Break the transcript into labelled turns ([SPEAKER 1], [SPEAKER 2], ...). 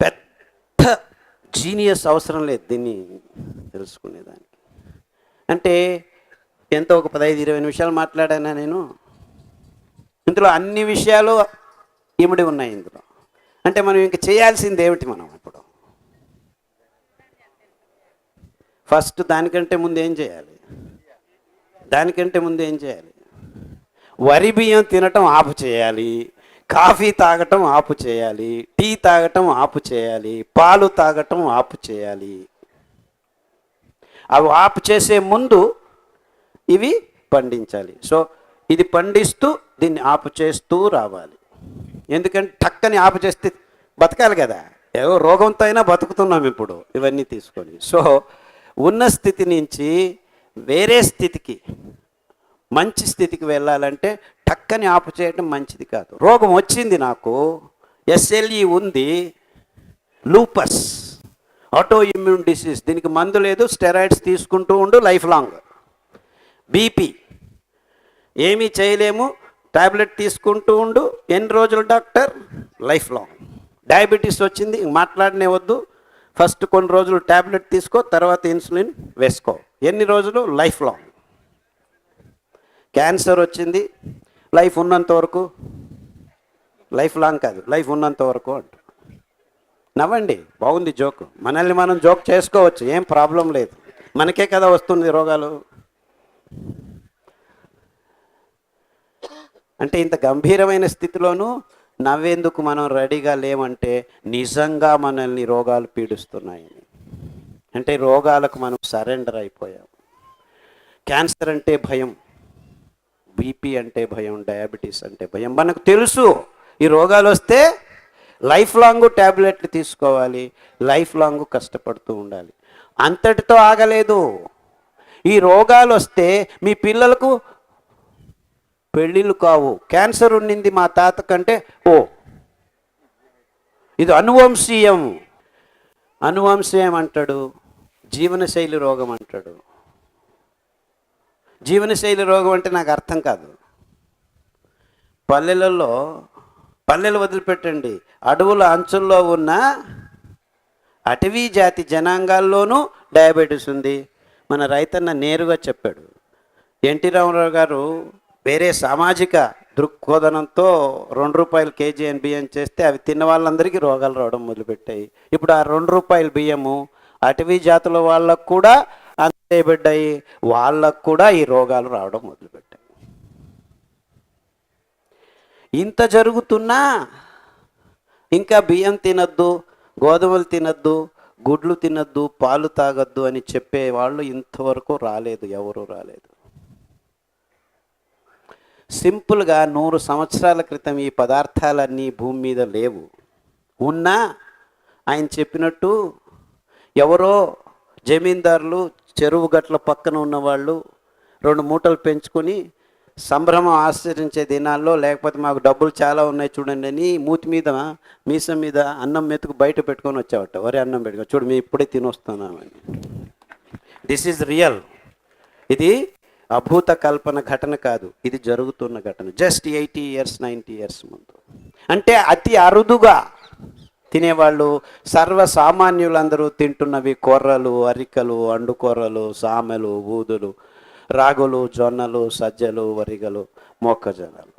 [SPEAKER 1] పెద్ద జీనియస్ అవసరం లేదు దీన్ని తెలుసుకునేదానికి. అంటే ఎంత ఒక పదహైదు ఇరవై నిమిషాలు మాట్లాడానా నేను? ఇందులో అన్ని విషయాలు ఇమిడి ఉన్నాయి ఇందులో. అంటే మనం ఇంక చేయాల్సింది ఏమిటి మనం ఇప్పుడు? ఫస్ట్ దానికంటే ముందు ఏం చేయాలి? దానికంటే ముందు ఏం చేయాలి? వరి బియ్యం తినటం ఆపు చేయాలి కాఫీ తాగటం ఆపు చేయాలి టీ తాగటం ఆపు చేయాలి పాలు తాగటం ఆపు చేయాలి. అవి ఆపు చేసే ముందు ఇవి పండించాలి. సో ఇది పండిస్తూ దీన్ని ఆపు చేస్తూ రావాలి. ఎందుకంటే టక్కని ఆపు చేస్తే బతకాలి కదా. ఏదో రోగంతో అయినా బతుకుతున్నాం ఇప్పుడు ఇవన్నీ తీసుకొని. సో ఉన్న స్థితి నుంచి వేరే స్థితికి మంచి స్థితికి వెళ్ళాలంటే టక్కని ఆపు చేయడం మంచిది కాదు. రోగం వచ్చింది నాకు ఎస్ఎల్ఈ ఉంది లూపస్ ఆటో ఇమ్యూన్ డిసీజ్ దీనికి మందు లేదు స్టెరాయిడ్స్ తీసుకుంటూ ఉండు లైఫ్ లాంగ్ బీపీ ఏమీ చేయలేము ట్యాబ్లెట్ తీసుకుంటూ ఉండు ఎన్ని రోజులు డాక్టర్? లైఫ్ లాంగ్ డయాబెటీస్ వచ్చింది ఇంక మాట్లాడనే వద్దు ఫస్ట్ కొన్ని రోజులు టాబ్లెట్ తీసుకో తర్వాత ఇన్సులిన్ వేసుకో. ఎన్ని రోజులు? లైఫ్ లాంగ్ క్యాన్సర్ వచ్చింది. లైఫ్ ఉన్నంత వరకు? లైఫ్ లాంగ్ కాదు. లైఫ్ ఉన్నంత వరకు అంట. నవ్వండి. బాగుంది జోక్ మనల్ని మనం జోక్ చేసుకోవచ్చు. ఏం ప్రాబ్లం లేదు. మనకే కదా వస్తుంది రోగాలు. అంటే ఇంత గంభీరమైన స్థితిలోనూ నవ్వేందుకు మనం రెడీగా లేమంటే నిజంగా మనల్ని రోగాలు పీడిస్తున్నాయని. అంటే రోగాలకు మనం సరెండర్ అయిపోయాం. క్యాన్సర్ అంటే భయం బీపీ అంటే భయం డయాబెటీస్ అంటే భయం. మనకు తెలుసు ఈ రోగాలు వస్తే లైఫ్ లాంగ్ ట్యాబ్లెట్లు తీసుకోవాలి లైఫ్ లాంగ్ కష్టపడుతూ ఉండాలి. అంతటితో ఆగలేదు. ఈ రోగాలు వస్తే మీ పిల్లలకు పెళ్ళిళ్ళు కావు. క్యాన్సర్ ఉండింది మా తాత కంటే ఓ ఇది అనువంశీయం. అనువంశీయం అంటాడు. జీవనశైలి రోగం అంటాడు. జీవనశైలి రోగం అంటే నాకు అర్థం కాదు. పల్లెలలో పల్లెలు వదిలిపెట్టండి. అడవుల అంచుల్లో ఉన్న అటవీ జాతి జనాంగాల్లోనూ డయాబెటీస్ ఉంది. మన రైతన్న నేరుగా చెప్పాడు. ఎన్టీ రామారావు గారు వేరే సామాజిక దృక్కోధనంతో రెండు రూపాయలు కేజీ అని బియ్యం చేస్తే అవి తిన్న వాళ్ళందరికీ రోగాలు రావడం మొదలుపెట్టాయి. ఇప్పుడు ఆ రెండు రూపాయల బియ్యము అటవీ జాతుల వాళ్ళకు కూడా అంతేబడ్డాయి వాళ్ళకు కూడా ఈ రోగాలు రావడం మొదలుపెట్టాయి. ఇంత జరుగుతున్నా ఇంకా బియ్యం తినద్దు గోధుమలు తినద్దు గుడ్లు తినద్దు పాలు తాగొద్దు అని చెప్పే వాళ్ళు ఇంతవరకు రాలేదు ఎవరు రాలేదు. సింపుల్గా నూరు సంవత్సరాల క్రితం ఈ పదార్థాలన్నీ భూమి మీద లేవు. ఉన్నా ఆయన చెప్పినట్టు ఎవరో జమీందారులు చెరువు గట్ల పక్కన ఉన్నవాళ్ళు రెండు మూటలు పెంచుకొని సంభ్రమం ఆశ్చరించే దినాల్లో లేకపోతే మాకు డబ్బులు చాలా ఉన్నాయి చూడండి అని మూతి మీద మీసం మీద అన్నం మెతుకు బయట పెట్టుకొని వచ్చావట. వరే అన్నం పెట్టుకో చూడు మేము ఇప్పుడే తినొస్తున్నామని. దిస్ ఈజ్ రియల్ ఇది అభూత కల్పన ఘటన కాదు. ఇది జరుగుతున్న ఘటన. Just eighty years ninety years ముందు. అంటే అతి అరుదుగా తినేవాళ్ళు సర్వసామాన్యులందరూ తింటున్నవి కొర్రలు అరికలు అండుకొర్రలు సామెలు ఊదులు రాగులు జొన్నలు సజ్జలు వరిగలు మొక్కజొన్నలు.